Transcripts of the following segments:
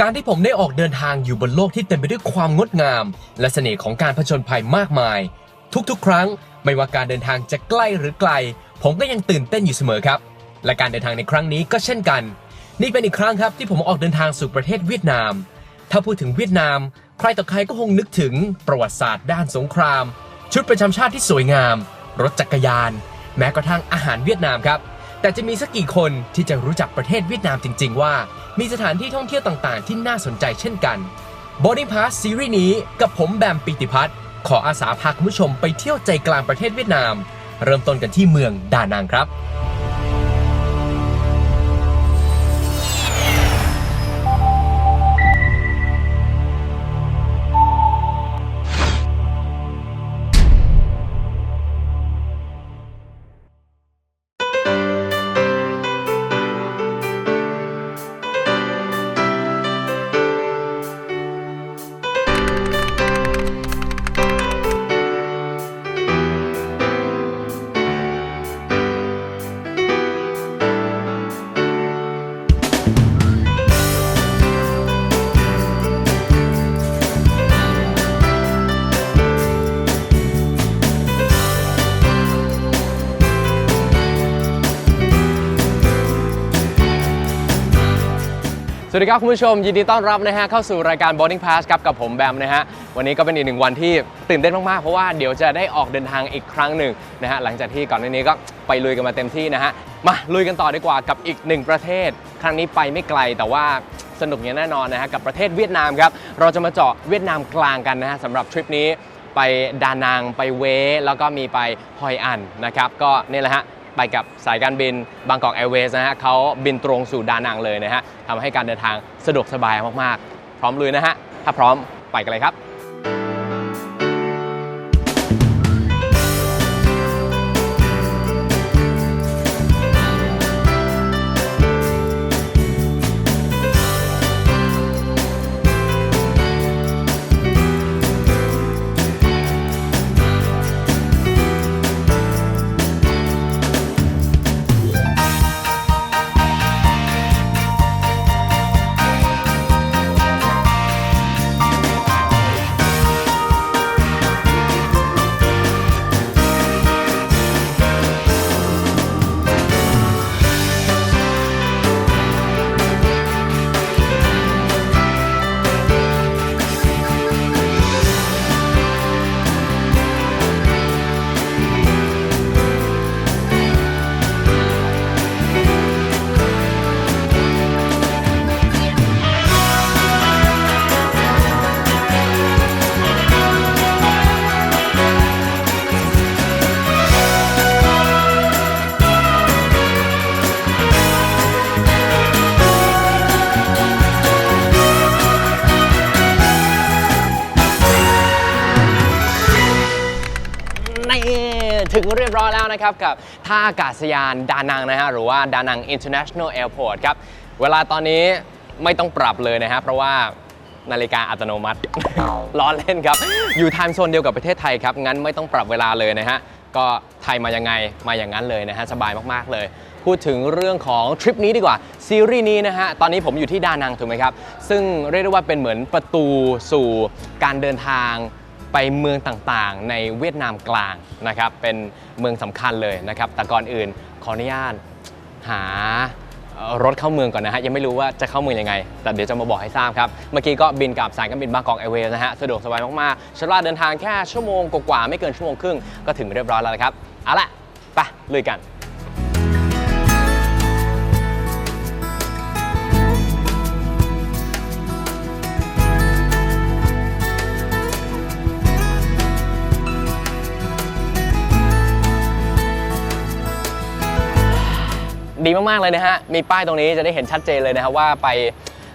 การที่ผมได้ออกเดินทางอยู่บนโลกที่เต็มไปด้วยความงดงาม และเสน่ห์ของการผจญภัยมากมาย ทุกๆ ครั้ง ไม่ว่าการเดินทางจะใกล้หรือไกล ผมก็ยังตื่นเต้นอยู่เสมอครับ และการเดินทางในครั้งนี้ก็เช่นกัน นี่เป็นอีกครั้งครับที่ผมออกเดินทางสู่ประเทศเวียดนาม ถ้าพูดถึงเวียดนาม ใครต่อใครก็คงนึกถึงประวัติศาสตร์ด้านสงคราม ชุดประจำชาติที่สวยงาม รถจักรยาน แม้กระทั่งอาหารเวียดนามครับ แต่จะมีสักกี่คนที่จะรู้จักประเทศเวียดนามจริง ๆ ว่า มีสถานที่ท่องเที่ยวต่างๆ ที่น่าสนใจเช่นกัน Boarding Pass ซีรีส์นี้กับผมแบมปิติพัฒน์ขออาสาพาคุณผู้ชมไปเที่ยวใจกลางประเทศเวียดนาม เริ่มต้นกันที่เมืองดานังครับ สวัสดีครับคุณผู้ชม ยินดีต้อนรับนะฮะเข้าสู่รายการ Boarding Pass ครับกับผมแบมนะฮะวันนี้ก็เป็นอีกหนึ่งวันที่ตื่นเต้นมาก ๆ เพราะว่าเดี๋ยวจะได้ออกเดินทางอีกครั้งหนึ่งนะฮะหลังจากที่ก่อนหน้านี้ก็ไปลุยกันมาเต็มที่นะฮะมาลุยกันต่อดีกว่ากับอีกหนึ่งประเทศ ครั้งนี้ไปไม่ไกลแต่ว่าสนุกอย่างแน่นอนนะฮะกับประเทศเวียดนามครับเราจะมาเจาะเวียดนามกลางกันนะฮะสำหรับทริปนี้ไปดานังไปเวแล้วก็มีไปฮอยอันนะครับก็นี่แหละฮะ ไปกับสายการบินบางกอกแอร์เวย์นะฮะเขาบินตรงสู่ดานังเลยนะฮะทำให้การเดินทางสะดวกสบายมากๆ พร้อมลุยนะฮะ ถ้าพร้อมไปกันเลยครับ ถึงเรียบร้อยแล้วนะครับกับท่าอากาศยานดานังนะฮะหรือว่าดานัง International Airport ครับ เวลาตอนนี้ไม่ต้องปรับเลยนะฮะเพราะว่านาฬิกาอัตโนมัติ ล้อเล่นครับ อยู่ไทม์โซนเดียวกับประเทศไทยครับ งั้นไม่ต้องปรับเวลาเลยนะฮะ ก็ไทยมายังไงมาอย่างนั้นเลยนะฮะ สบายมาก ๆ เลย พูดถึงเรื่องของทริปนี้ดีกว่า ซีรีส์นี้นะฮะ ตอนนี้ผมอยู่ที่ดานังถูกไหมครับ ซึ่งเรียกได้ว่าเป็นเหมือนประตูสู่การเดินทาง ไปเมืองต่างๆ ในเวียดนามกลางนะครับเป็นเมืองสำคัญเลยนะครับแต่ก่อนอื่นขออนุญาตหารถเข้าเมืองก่อนนะฮะยังไม่รู้ว่าจะเข้าเมืองยังไง แต่เดี๋ยวจะมาบอกให้ทราบครับ เมื่อกี้ก็บินกับสายการบินบางกอกแอร์เวย์นะฮะสะดวกสบายมากๆช้เวลาเดินทางแค่ชั่วโมงกว่าๆไม่เกินชั่วโมงครึ่งก็ถึงเรียบร้อยแล้วนะครับเอาละไปลุยกัน ดีมากๆเลยนะฮะ มีป้ายตรงนี้จะได้เห็นชัดเจนเลยนะครับว่าไป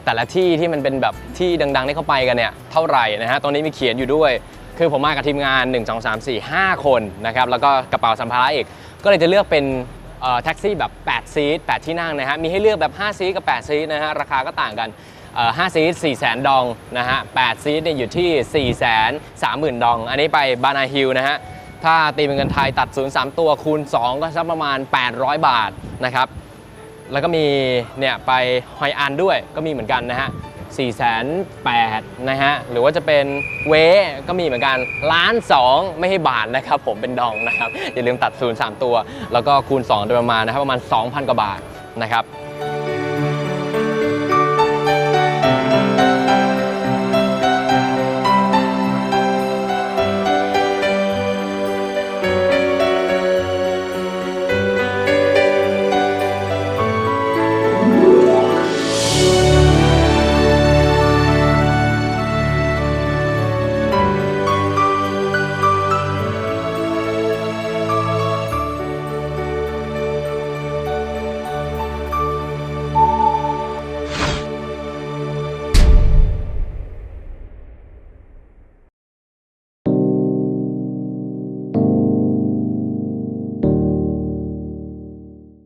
แต่ละที่ที่มันเป็นแบบที่ดังๆที่เขาไปกันเนี่ยเท่าไหร่นะฮะ ตรงนี้มีเขียนอยู่ด้วย คือผมมากับทีมงาน 1 2 3 4 5 คนนะครับ แล้วก็กระเป๋าสัมภาระอีก ก็เลยจะเลือกเป็นแท็กซี่แบบ 8 ซีท 8 ที่นั่งนะฮะ มีให้เลือกแบบ 5 ซีทกับ 8 ซีทนะฮะ ราคาก็ต่างกันเอ่อ5ซีท4แสนดองนะฮะ8ซีทเนี่ยอยู่ที่ 4 3 0 0 0 0 ดอง อันนี้ไปบานาฮิลนะฮะ ถ้าตีเป็นเงินไทยตัด 0 3 ตัวคูณ 2 ก็สักประมาณ 800 บาทนะครับแล้วก็มีเนี่ยไปฮอยอันด้วยก็มีเหมือนกันนะฮะ4 8 0 0 0นะฮะหรือว่าจะเป็นเวก็มีเหมือนกันล้าน2ไม่ให้บาทนะครับ ผมเป็นดองนะครับ อย่าลืมตัด0 3 ตัว แล้วก็คูณ 2 โดยประมาณนะครับประมาณ 2,000 กว่าบาทนะครับ